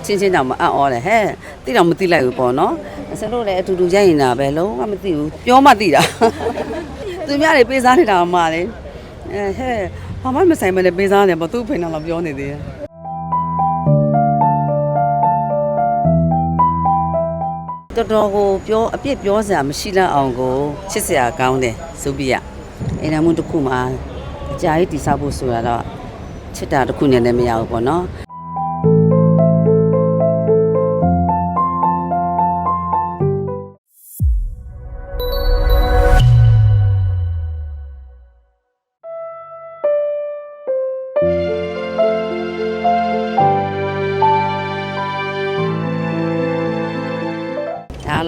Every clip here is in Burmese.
အချင်းချင်းတောင်မအံ့ဩတယ်ဟဲ့တိတော့မသိလိုက်ဘူးပေါ့နော်ဆင်တို့လည်းအတူတူရိုက်ရင်တာပဲလုံးဝမသိဘူးပြောမှသိတာသူများတွေပေးစားနေတာမှလေအဲဟဲ့ဘာမှမဆိုင်မနဲ့ပေးစားနေပေါ့သူ့ဖိနေတော့ပြောနေသေးတယ်တော်တော်ကိုပြောအပြစ်ပြောစရာမရှိလောက်အောင်ကိုချစ်စရာကောင်းတယ်ဆိုပြီးရအိမ်နာမှုတစ်ခုမှာအကြာကြီးတိဆောက်ဖို့ဆိုတာတော့ချစ်တာတစ်ခုနဲ့လည်းမရဘူးပေါ့နော်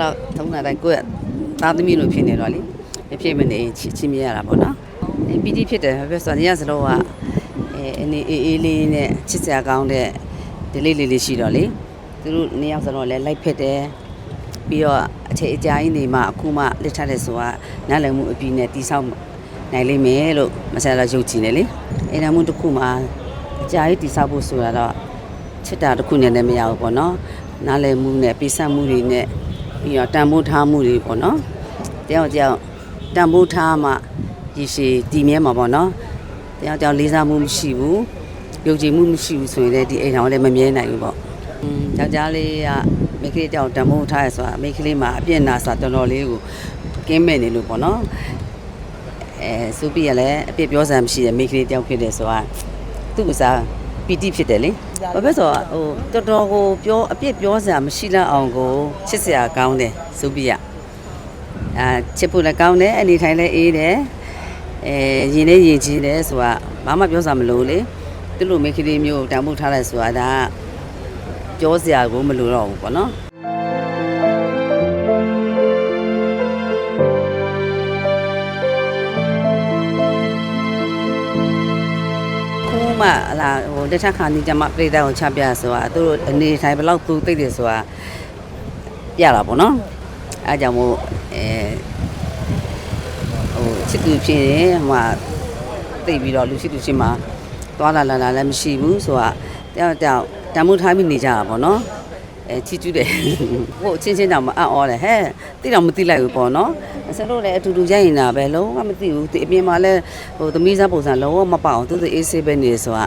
ဒါတော့သုံးတာတိုင်းကိုယ့်သားသမီးလိုဖြစ်နေတော့လေမဖြစ်မနေချစ်ချင်းမြရတာပေါ့နော်အဲပီတိဖြစ်တယ်ပဲဆိုတော့ညစလုံးကအဲအနေအေးအေးလေးနဲ့ချစ်စရာကောင်းတဲ့ဒီလေးလေးလေးရှိတော့လေသူတို့နှစ်ယောက်စလုံးလည်းလိုက်ဖြစ်တယ်ပြီးတော့အချိန်အကြာကြီးနေမှအခုမှလက်ထပ်တဲ့ဆိုတာနားလည်မှုအပြီးနဲ့တိဆောက်နိုင်လိမ့်မယ်လို့မဆလာယုံကြည်နေလေအဲဒါမှတစ်ခုမှအကြာကြီးတိဆောက်ဖို့ဆိုတာတော့ချစ်တာတစ်ခုနဲ့လည်းမရဘူးပေါ့နော်နားလည်မှုနဲ့ပိစက်မှုတွေနဲ့ ပြီးတော့တန်ဖိုးထားမှုတွေပေါ့နော်တယောက်တယောက်တန်ဖိုးထားမှရည်ရှိတည်မြဲမှာပေါ့နော်တယောက်တယောက်လေးစားမှုမရှိဘူးယုံကြည်မှုမရှိဘူးဆိုရင်လည်းဒီအိမ်တော်လည်းမမြဲနိုင်ဘူးပေါ့อืมယောက်ျားလေးကမိန်းကလေးတယောက်တန်ဖိုးထားရဆိုတာမိန်းကလေးမှာအပြည့်နာစာတော်တော်လေးကိုကင်းမဲ့နေလို့ပေါ့နော်အဲဆိုပြီးရလဲအပြည့်ပြောစမ်းမရှိတဲ့မိန်းကလေးတယောက်ဖြစ်တယ်ဆိုတာသူ့ဥစား ပီတိဖြစ်တယ်လေဘာဖြစ်ဆိုတော့ဟိုတော်တော်ကိုပြောအပြည့်ပြောစရာမရှိလောက်အောင်ကိုချစ်စရာကောင်းတယ်ဆိုပြီးရအာချစ်ဖို့လည်းကောင်းတယ်အနေထိုင်လည်းအေးတယ်အဲရင်လည်းရင်ကြီးတယ်ဆိုတာဘာမှပြောစရာမလိုလေသူ့လိုမိန်းကလေးမျိုးတန်ဖို့ထားလိုက်ဆိုတာဒါကပြောစရာကိုမလိုတော့ဘူးပေါ့နော် မှဟလာဟိုလက်ထက်ခါနေကြမှာပြည်သားကိုချပြဆိုတာသူတို့အနေထိုင်ဘယ်လောက်သူသိတယ်ဆိုတာပြတာပေါ့နော်အဲကြောင့်မို့အဲဟိုချစ်သူဖြစ်ရင်ဟိုမှာသိပြီးတော့လူရှိသူရှိမှာသွားလာလာလာလည်းမရှိဘူးဆိုတာတယောက်တယောက်တမ်းမှုထားပြီးနေကြတာပေါ့နော် အဲချီကျူးတယ်ဟိုအချင်းချင်းတောင်မအံ့ဩတယ်ဟဲ့တိတော့မသိလိုက်ဘူးပေါ့နော်ဆင်တို့လည်းအတူတူရိုက်ရင်တာပဲလုံးဝမသိဘူးဒီအပြင်မှာလည်းဟိုသမီးစားပုံစံလုံးဝမပေါအောင်သူသူအေးဆေးပဲနေဆိုတာ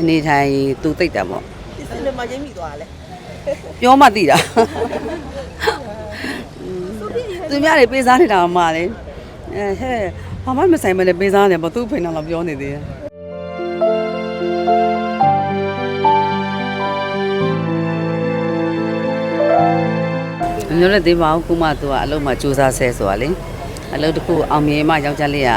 အနေထိုင်သူသိတာပေါ့ဒီစင်မှာရင်းမိသွားတယ်ပြောမှသိတာသူများတွေပေးစားနေတာမှလေအဲဟဲ့ဘာမှမဆိုင်မနဲ့ပေးစားနေပေါ့သူ့ဖိနေတော့ပြောနေသေးတယ် ညလည်းသေးပါဘူးခုမှသူကအလုံးမှစူးစမ်းဆဲဆိုတာလေအလုံးတစ်ခုအောင်မြင်မှယောက်ျားလေးက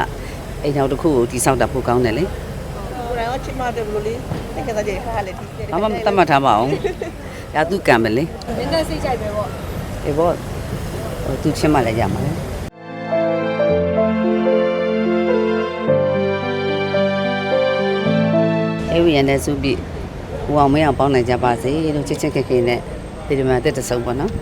အိမ်တော်တစ်ခုကိုတိဆောက်တာပိုကောင်းတယ်လေကိုယ်တော့ချစ်မတယ်ဘလို့လေးတကယ်တည်းခါလေဒီဘာမှမတတ်မှတ်ထားပါအောင်ရာသူကံပဲလေနည်းနည်းစိတ်ကြိုက်ပဲပေါ့အေးဘောဟိုသူချင်းမှလည်းရမှာလေအဲ့ဝီရတဲ့စုပြီးဟိုအောင်မင်းအောင်ပေါင်းနိုင်ကြပါစေလို့ချစ်ချစ်ခင်ခင်နဲ့ဒီမှာတက်တဆုံပေါ့နော်